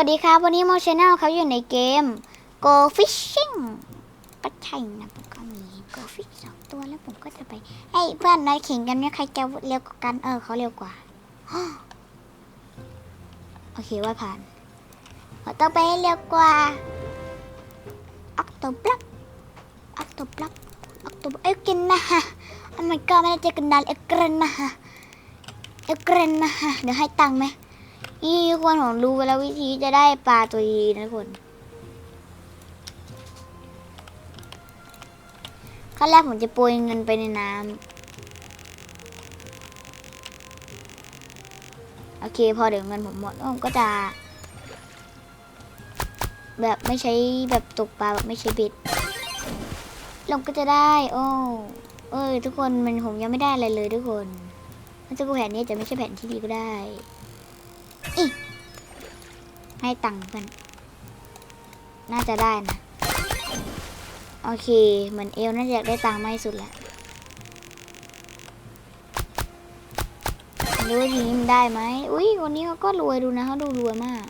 วัสดีครับ วันนี้โมชแนลครับอยู่ในเกม Go Fishing ก็ใช่นะผมก็มี Go Fish สองตัวแล้วผมก็จะไปเฮ้ยเพื่อนนายขิงกันเนี่ยใครจะเร็วกว่ากันเออเขาเร็วกว่าโอเคว่าผ่านเราต้องไปให้เร็วกว่าออกตัวบล็อกออกตัวบล็อกออกตัวเอ้ยกินนะฮะโอ้ my god ไม่ได้เจอกันนานเอ็กเกรนนะฮะเอ็กเกรนนะฮะเดี๋ยวให้ตังค์ไหม นี่ทุกคนผมรู้ไปแล้ววิธีจะได้ปลาตัวดีนะคนขั้นแรกผมจะโปรยเงินไปในน้ำโอเค พอเดี๋ยวเงินผมหมดผมก็จะ แบบไม่ใช้แบบตกปลาแบบไม่ใช้บ็ดเราก็จะได้ โอ้เอ้ย ทุกคนมันผมยังไม่ได้อะไรเลยทุกคนมันจะแผนนี้จะไม่ใช่แผนที่ดีก็ได้ ให้ตังค์เพื่อนน่าจะได้นะ โอเค เหมือนเอลน่าจะอยากได้ตังค์มากที่สุดแหละดูว่าทีนี้มันได้ไหมอุ้ยวันนี้เขาก็รวยดูนะเขาดูรวยมาก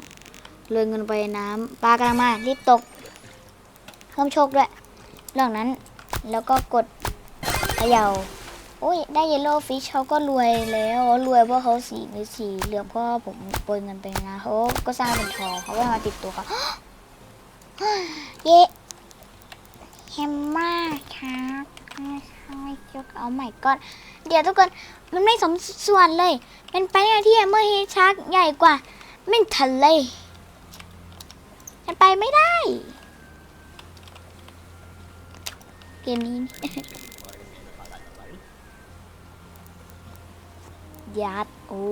รวยเงินไปน้ำปลากำลังมารีบตก เพิ่มโชคด้วย เรื่องนั้นแล้วก็กดเขย่า โอ้ย ได้เยลโล่ฟิชเขาก็รวยแล้ว รวยเพราะเขาสีหรือสีเหลืองเพราะผมโปรเงินไปนะเขาก็สร้างเป็นทองเขาก็มาติดตัวเขาเย้เฮมมากครับไม่ยกเอาใหม่ก่อน เดี๋ยวทุกคน มันไม่สมส่วนเลย เป็นไปได้ที่เมื่อเฮชาร์กใหญ่กว่าเม่นทะเลมันไปไม่ได้ เกมนี้ ยัดโอ้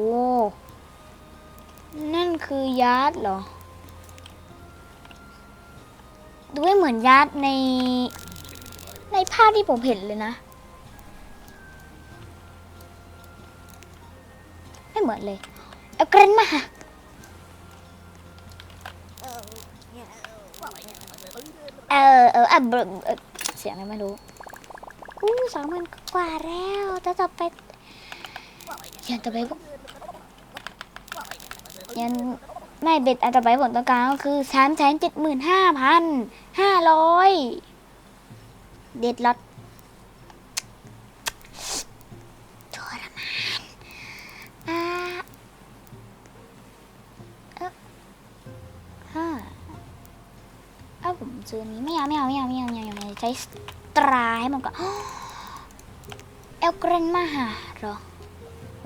นั่นคือยัดเหรอ ดูไม่เหมือนยัดใน ในภาพที่ผมเห็นเลยนะ ไม่เหมือนเลย เอากรนมาเออเอออะเอเออเสียงอะไรไม่รู้อู้สองหมื่นกว่าแล้วจะต่อไป ยันต่อไปพวกยันไม่เบ็ดอันต่อไปผลต้องการก็คือสามแสนเจ็ดหมื่นห้าพันห้าร้อยเด็ดล็อตทรมานอ่าเอ๊ะฮ่าเอาผมซื้อนี้ไม่เอาไม่เอาไม่เอาไม่เอาไม่เอาไม่เอาใช้สตราให้มันก็เอลเกรนมาหาหรอ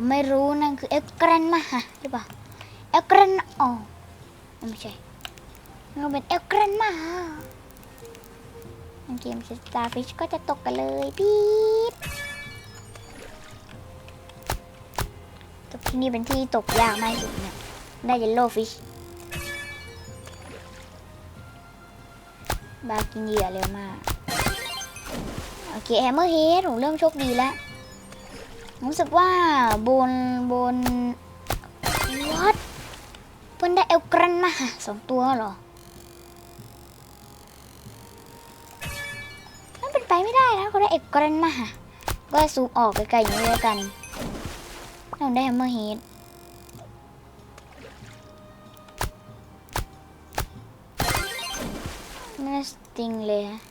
ผมไม่รู้นั่นคือเอลเกรนมาหาหรือเปล่าเอลเกรนอ๋อไม่ใช่มันเป็นเอลเกรนมาหาเกมสตาร์ฟิชก็จะตกกันเลยปี๊ดตกที่นี่เป็นที่ตกยากมากสุดเนี่ยได้เยลโล่ฟิชบากินเหยื่อเร็วมาก โอเคแฮมเมอร์เฮดผมเริ่มโชคดีแล้ว รู้สึกว่าบนบนวัดเพิ่นได้เอลกรันมาสองตัวหรอมันเป็นไปไม่ได้นะเขาได้เอลกรันมาก็ซูมออกไกลๆอย่างนี้แล้วกันเราได้แฮมเมอร์เฮดน่าสติงเลยฮะ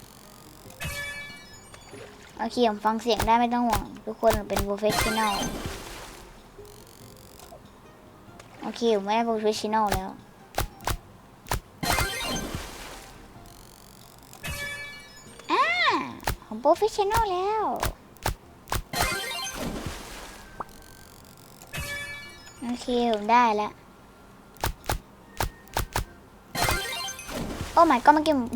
โอเคผมฟังเสียงได้ไม่ต้องห่วง ทุกคนเป็นโปรเฟชชั่นอลโอเคผมไม่ได้โปรเฟชชั่นอลแล้วอ่าผมโปรเฟชชั่นอลแล้วโอเคผมได้แล้วโอ้ my god เมื่อกี้ผม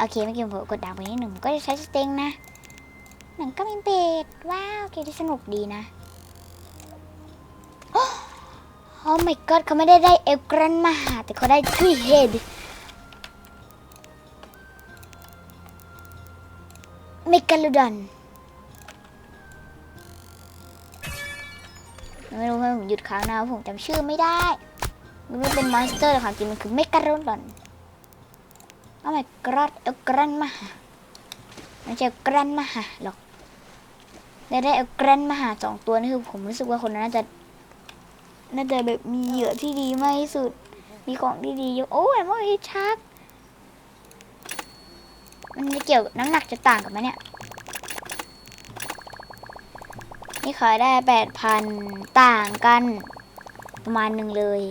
โอเคเมื่อกี้ผมกดดังไปนิดหนึ่งก็จะใช้สเต็งนะหนังก็มีเบดว้าวเกมที่สนุกดีนะโอ้ oh my god เขาไม่ได้ได้เอลกรันมาหาแต่เขาได้ทรีเฮดเมกาลูดอนไม่รู้ว่าผมหยุดค้างนะผมจำชื่อไม่ได้ มันไม่เป็นมอนสเตอร์แต่ความจริงมันคือเมกาลูดอน โอ้ my god เอลกรันมาหาไม่ใช่กรันมาหาหรอกได้ได้เอลกรันมาหาสองตัวนี่คือผมรู้สึกว่าคนนั้นน่าจะน่าจะแบบมีเหยื่อที่ดีมากที่สุด มีของที่ดีเยอะโอ้ยมอฮิตชักมันจะเกี่ยวน้ำหนักจะต่างกันไหมเนี่ย นี่ขายได้แปดพันต่างกัน ประมาณหนึ่งเลย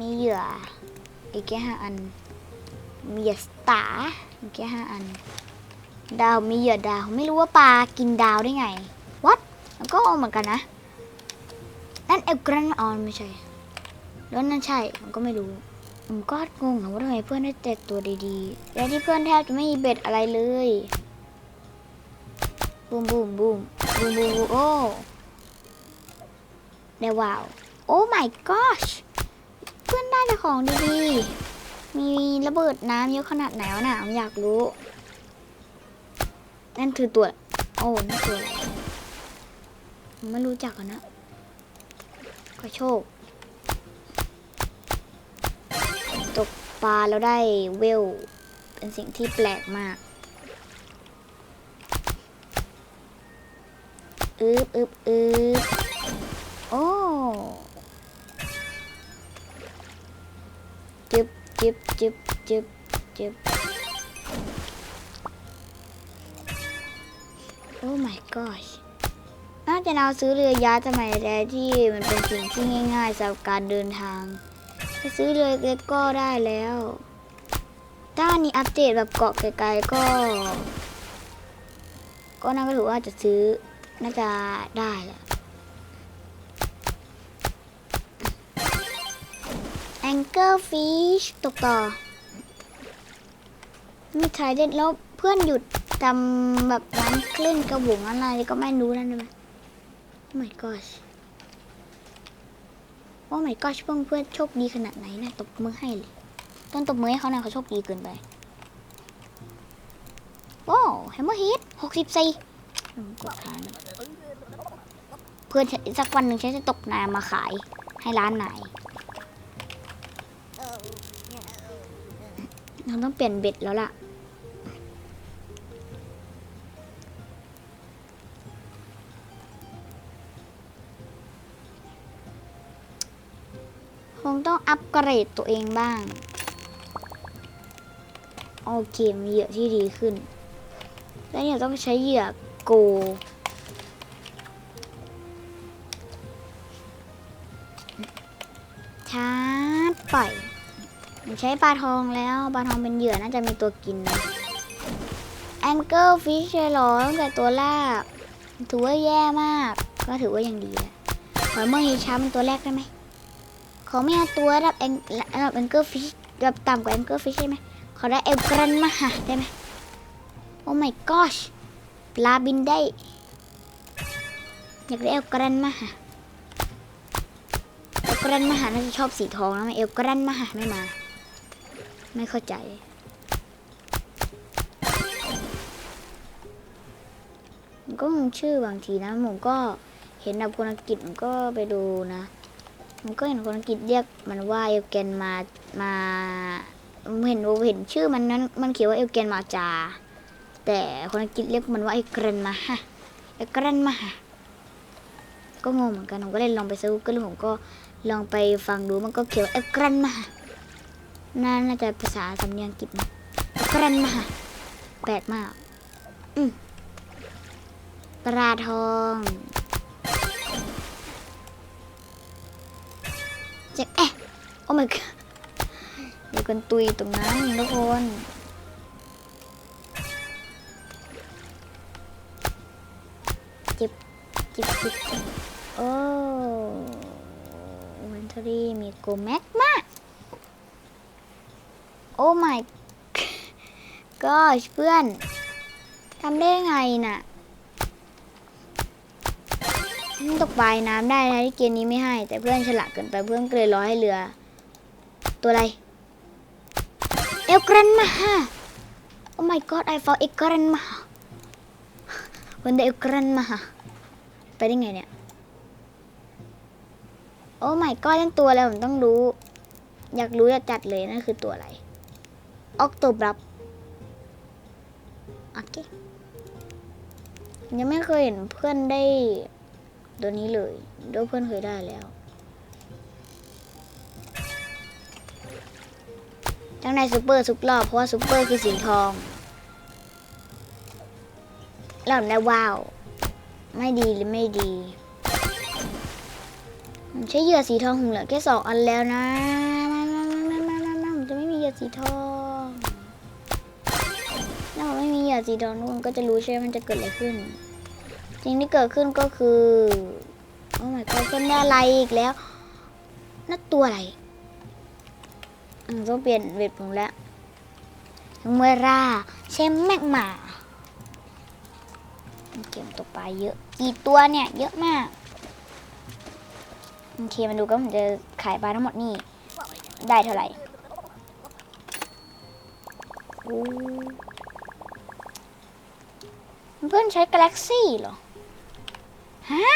มีเหยื่ออีกแค่ห้าอัน มีเหยื่อสตาร์อีกแค่ห้าอัน ดาวมีเหยื่อดาวไม่รู้ว่าปลากินดาวได้ไงวัดมันก็เหมือนกันนะนั่นเอลกรันออนไม่ใช่แล้วนั่นใช่ผมก็ไม่รู้ผมก็งงอะว่าทำไมเพื่อนได้แต่ตัวดีๆ และที่เพื่อนแทบจะไม่มีเบ็ดอะไรเลยบูมบูมบูมบูมบูมบูมโอ้ได้ว้าว โอ้ my gosh เพื่อนได้แต่ของดีๆ มีระเบิดน้ำเยอะขนาดไหนวะน่ะผมอยากรู้ นั่นคือตัว โอ้นั่นตัวอะไรผมไม่รู้จักอะนะขอโชค ตกปลาแล้วได้เวล เป็นสิ่งที่แปลกมากอึบอึบอึบโอ้ จึบจึบจึบจึบจึบโอ้ my gosh น่าจะเราซื้อเรือยาสมัยแรกที่มันเป็นสิ่งที่ง่ายๆสำหรับการเดินทางไปซื้อเรือเล็กก็ได้แล้วถ้าอันนี้อัปเดตแบบเกาะไกลๆก็ ก็น่าก็ถือว่าจะซื้อน่าจะได้แหละ Anchor Fish ตกต่อ มีใครเล่นแล้วเพื่อนหยุดจำแบบร้านคลื่นกระบุงอะไรก็ไม่รู้นั่นเลย Oh my gosh โอ้ my gosh เพื่อนเพื่อนโชคดีขนาดไหนนะตบมือให้เลยต้นตบมือให้เขาหน่ยเขาโชคดีเกินไปโอ้แฮมเมอร์ฮิตหกสิบสี่กดค้างเพื่อนสักวันหนึ่งฉันจะตกนามาขายให้ร้านไหนาย เราต้องเปลี่ยนเบ็ดแล้วล่ะ คงต้องอัปเกรดตัวเองบ้าง โอเคมีเหยื่อที่ดีขึ้น แล้วเนี่ยต้องใช้เหยื่อโกช้าร์จปล่อย ใช้ปลาทองแล้วปลาทองเป็นเหยื่อน่าจะมีตัวกินนะแองเกิลฟิชเลยหรอตั้งแต่ตัวแรกถือว่าแย่มาก ก็ถือว่ายังดีแหละขอเมื่อฮีช้าเป็นตัวแรกได้ไหมขอไม่เอาตัวระดับแองระดับแองเกิลฟิชระดับต่ำกว่าแองเกิลฟิชได้ไหมขอได้เอลกรันมาหาได้ไหมโอ้ my gosh ปลาบินได้ อยากได้เอลกรันมาหาเอลกรันมาหาน่าจะชอบสีทองแล้วไหมเอลกรันมาหาไม่มา ไม่เข้าใจผมก็งงชื่อบางทีนะผมก็เห็นแบบคนอังกฤษผมก็ไปดูนะผมก็เห็นคนอังกฤษเรียกมันว่าเอลเกนมามาผมเห็นผมเห็นชื่อมันนั้นมันเขียนว่าเอลเกนมาจา แต่คนอังกฤษเรียกมันว่าเอลเกรนมาฮะเอลเกรนมาฮะก็งงเหมือนกันผมก็เลยลองไปซื้อก็เลยผมก็ลองไปฟังดูมันก็เขียนว่าเอลเกรนมาฮะ น่าจะภาษาสำเนียงอังกฤษนะเกรนมาแปลกมาก อืมปลาทองเจ็บแอะโอ้ my god เดี๋ยวกันตุยตรงนั้นทุกคนจิบจิบจิบโอ้วันทรีมีโกแม็กมาก โอ้ my gosh เพื่อนทำได้ไงน่ะตกปลายน้ำได้นะที่เกมนี้ไม่ให้ แต่เพื่อนฉลาดเกินไปเพื่อนก็เลยรอให้เรือ ตัวอะไร เอลกรันมาฮะ Oh my god I found เอลกรันมาฮะวันเดเอลกรันมาฮะไปได้ไงเนี่ย Oh my god นั่นตัวอะไรผมต้องรู้ อยากรู้อยากจัดเลยนั่นคือตัวอะไร ออกตัวบรับโอเคยังไม่เคยเห็นเพื่อนได้ตัวนี้เลยโดยเพื่อนเคยได้แล้วทั้งในซูเปอร์ซุปรอบเพราะว่าซูเปอร์คือสีทองแล้วได้ว้าว ไม่ดีหรือไม่ดีใช้เหยื่อสีทองผมเหลือแค่สองอันแล้วนะมามามามามามามาผมจะไม่มีเหยื่อสีทอง ผมไม่มีเหยื่อสีทองทุกคนก็จะรู้ใช่ไหมมันจะเกิดอะไรขึ้นสิ่งที่เกิดขึ้นก็คือโอ้ my god เพิ่นได้อะไรอีกแล้วนั่นตัวอะไรอืมต้องเปลี่ยนเวทผมแล้วเมื่อราเชมแมกมาเกมตกปลาเยอะ กี่ตัวเนี่ย เยอะมากโอเคมาดูกันผมจะขายปลาทั้งหมดนี่ ได้เท่าไหร่ เพื่อนใช้ Galaxy เหรอ ฮะ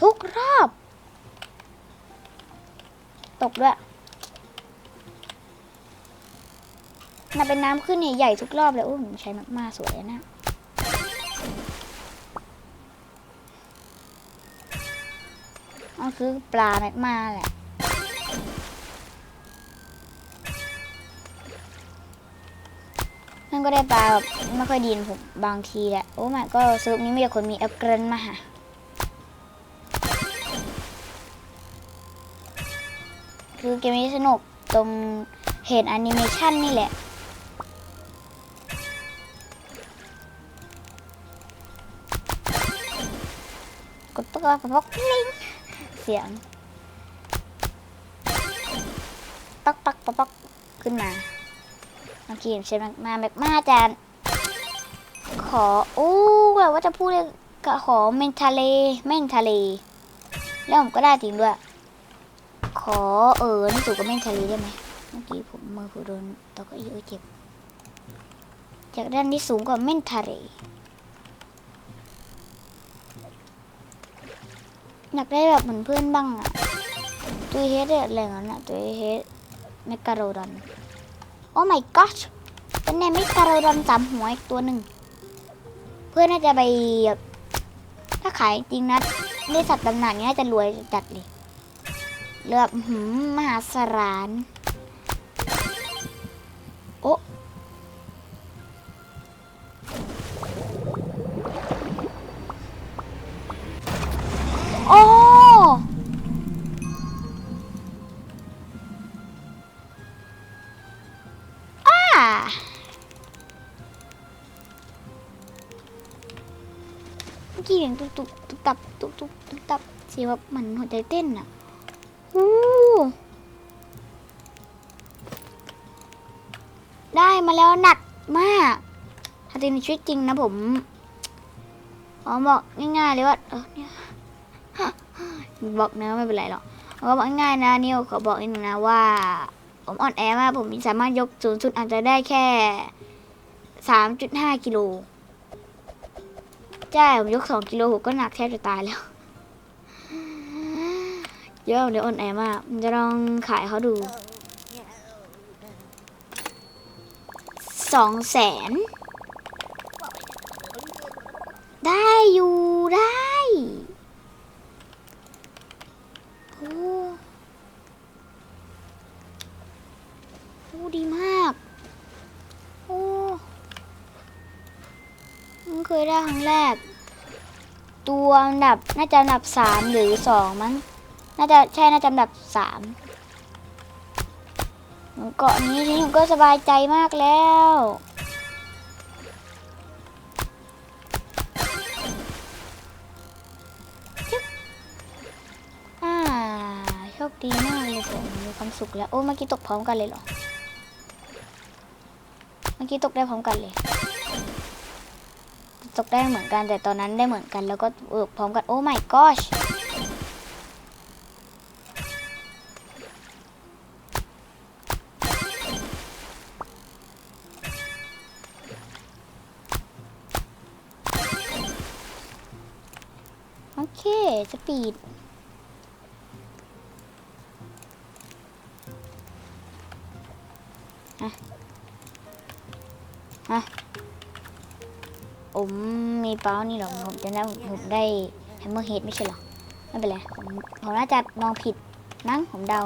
ทุกรอบ ตกด้วยน่าเป็นน้ำขึ้นใหญ่ๆทุกรอบเลยโอ้ผมใช้มากๆสวยนะเอาซื้อปลาแมกมาแหละ ก็ได้ปลาแบบไม่ค่อยดีนผมบางทีแหละ โอ้ไม่ก็สรุปนี้มีแต่คนมีแอปเกรนมาหาคือเกมนี้สนุกตรงเห็นแอนิเมชันนี่แหละกดตัวกระพกลิงเสียงปักปักปักปักขึ้นมา เมื่อกี้ผมใช้มาแบบมาจารย์ขอโอ้แบบว่าจะพูดเลยก็ขอเมนทะเลเมนทะเล แล้วผมก็ได้จริงด้วย ขอเออนี่สูงกับเมนทะเลได้ไหมเมื่อกี้ผมมือผมโดนตอกเยอะเจ็บ จากด้านที่สูงกว่าเมนทะเลอยากได้แบบเหมือนเพื่อนบ้างอะตัวเฮดอะไรอย่างนั้นะตัวเฮดเมกาโรดอน โอ้ my gosh เป็นแนมิคารดอนสามหัวอีกตัวหนึ่ง เพื่อนน่าจะไป ถ้าขายจริงนะได้สัตว์ตำนานนี้น่าจะรวยจัดเลยเลือบหืมมหาสาราน เมื่อกี้เสียงตุบตุบตุบตับตุบตุบตุบตับเสียงแบบเหมือนหัวใจเต้นอะอู้ได้มาแล้วหนักมากถ้าจริงในชีวิตจริงนะผมอ๋อบอกง่ายๆเลยว่าเออเนี่ยบอกเนื้อไม่เป็นไรหรอกเขาบอกง่ายๆนะนิวขอบอกนิดนึงนะว่า ผมอ่อนแอมากผมสามารถยกสูงสุดอาจจะได้แค่สามจุดห้ากิโลใช่ผมยกสองกิโลผมก็หนักแทบจะตายแล้วเยอะเดี๋ยวอ่อนแอมากจะลองขายเขาดูสองแสนได้อยู่ได้โอ้โอ้ดีมาก โอ้เพิ่งเคยได้ครั้งแรก ตั วอันดับน่าจะอันดับสามหรือสองมั้งน่าจะใช่น่าจะอันดับสามเกาะนี้ทีนี้ผมก็สบายใจมากแล้วจึ๊บอ่าโชคดีมากเลยผมมีความสุขแล้ว โอ้เมื่อกี้ตกพร้อมกันเลยเหรอ เมื่อกี้ตกได้พร้อมกันเลย ตกได้เหมือนกันแต่ตอนนั้นได้เหมือนกัน แล้วก็เออพร้อมกันโอ้ my gosh โอเค สปีดอะ ผมมีเป้านี่หรอผมจะได้ผมได้แฮมเมอร์เฮดไม่ใช่หรอไม่เป็นไรผมผมน่าจะมองผิดมั้งผมเดา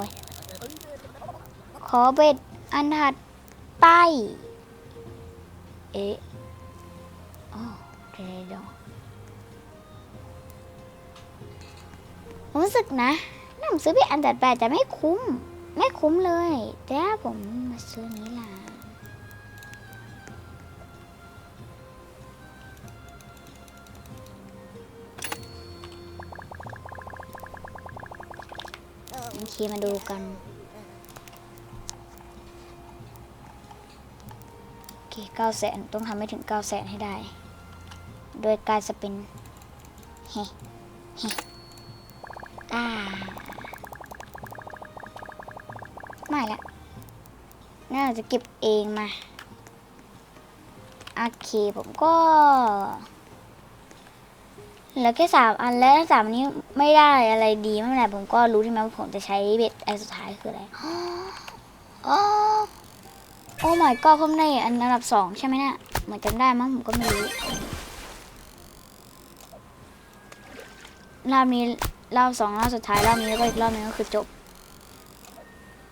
ขอเบ็ดอันถัดไป เอ๊ะอ๋อเดี๋ยวเดี๋ยวผมรู้สึกนะน่าผมซื้อเบ็ดอันถัดไปจะไม่คุ้ม ไม่คุ้มเลย แต่ถ้ผมมาซื้อนี้ล่ะ โอเคมาดูกัน โอเคเก้าแสนต้องทำให้ถึงเก้าแสนให้ได้ โดยการสปิน เฮ้เฮ้อ่าไม่ละน่าจะเก็บเองมา โอเคผมก็ เหลือแค่สามอันแล้วถ้าสามอันนี้ไม่ได้อะไรดีไม่เป็นไรผมก็รู้ที่ไหมว่าผมจะใช้เบ็ดอันสุดท้ายคืออะไรอ๋อโอ้ my god ผมได้อันอันดับสองใช่ไหมเนี่ยเหมือนจำได้มั้งผมก็ไม่รู้รอบนี้รอบสองรอบสุดท้ายรอบนี้แล้วก็อีกรอบนึงก็คือจบ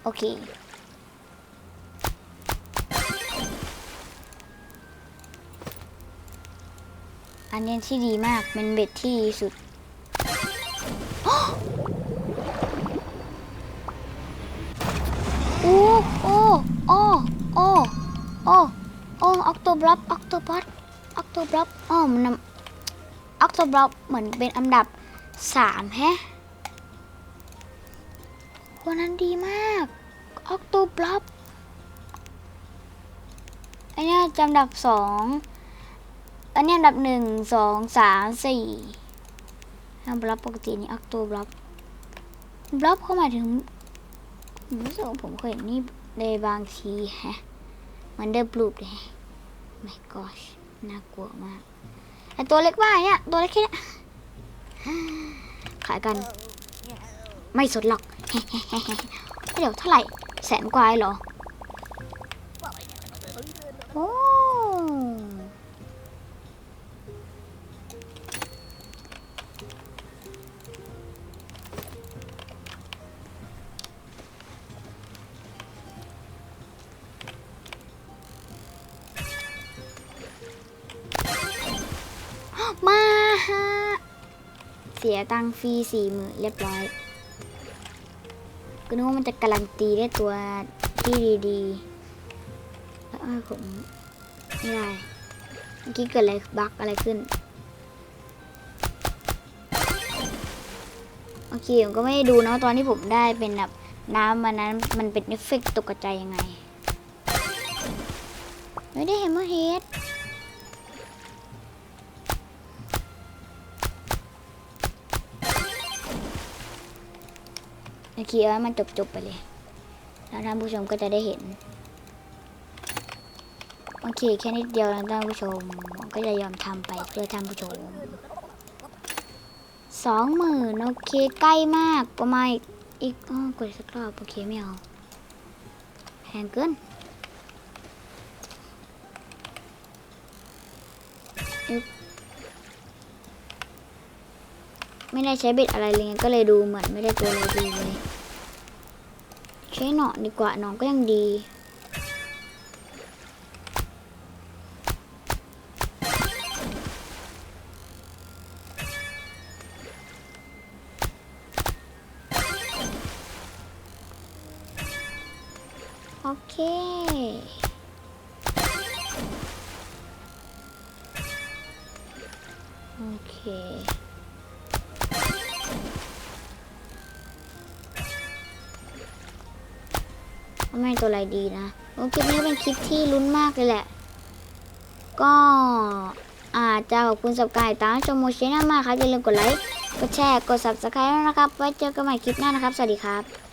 โอเค อันนี้ที่ดีมากเป็นเบ็ดที่ดีสุด โอ้โอ้โอ้โอ้โอ้โอ้ออกโตบล็อกออกโตบล็อกออกโตบล็อกอ๋อมันออกโตบล็อกเหมือนเป็นอันดับสามแฮะวันนั้นดีมากออกโตบล็อกอันนี้จำดับสอง อันนี้อันดับหนึ่งสองสามสี่บล็อกปกตินี่ออกโตบล็อกบล็อกเข้ามาถึงผมรู้สึกผมเคยเห็นนี่ในบางทีแฮะมันเดิมปลูกเลยไม่กอชน่ากลัวมากไอตัวเล็กว่าเนี่ยตัวเล็กแค่นี้ขายกัน ไม่สดหรอกเดี๋ยวเท่าไหร่แสนกว่าเหรอ ตังฟรีสี่หมื่นเรียบร้อยก็นึกว่ามันจะการันตีได้ตัวที่ดีๆแล้วผมไม่ได้เมื่อกี้เกิดอะไรบั๊กอะไรขึ้นโอเคผมก็ไม่ได้ดูนะตอนที่ผมได้เป็นแบบน้ำมันนั้นมันเป็นเอฟเฟกต์ตกกระจายยังไงไม่ได้เห็นมื่อเฮด โอเคเอาให้มันจบๆไปเลย แล้วท่านผู้ชมก็จะได้เห็น โอเค แค่นิดเดียวนะท่านผู้ชมผมก็จะยอมทำไปเพื่อท่านผู้ชมสองหมื่นโอเค ใกล้มากประมาณอีกอีกอ้อกดสักรอบโอเคไม่เอาแพงเกินไม่ได้ใช้เบ็ดอะไรเลยก็เลยดูเหมือนไม่ได้ตัวอะไรดีเลย ใช้หนอนดีกว่าหนอนก็ยังดีโอเคโอเค ไม่ตัวอะไรดีนะโอ้คลิปนี้เป็นคลิปที่ลุ้นมากเลยแหละ ก็อาจจะขอบคุณสับกายตามชมโมชน่ามากครับอย่าลืมกดไลค์ กดแชร์ กด subscribe ด้วยนะครับ ไว้เจอกันใหม่คลิปหน้านะครับ สวัสดีครับ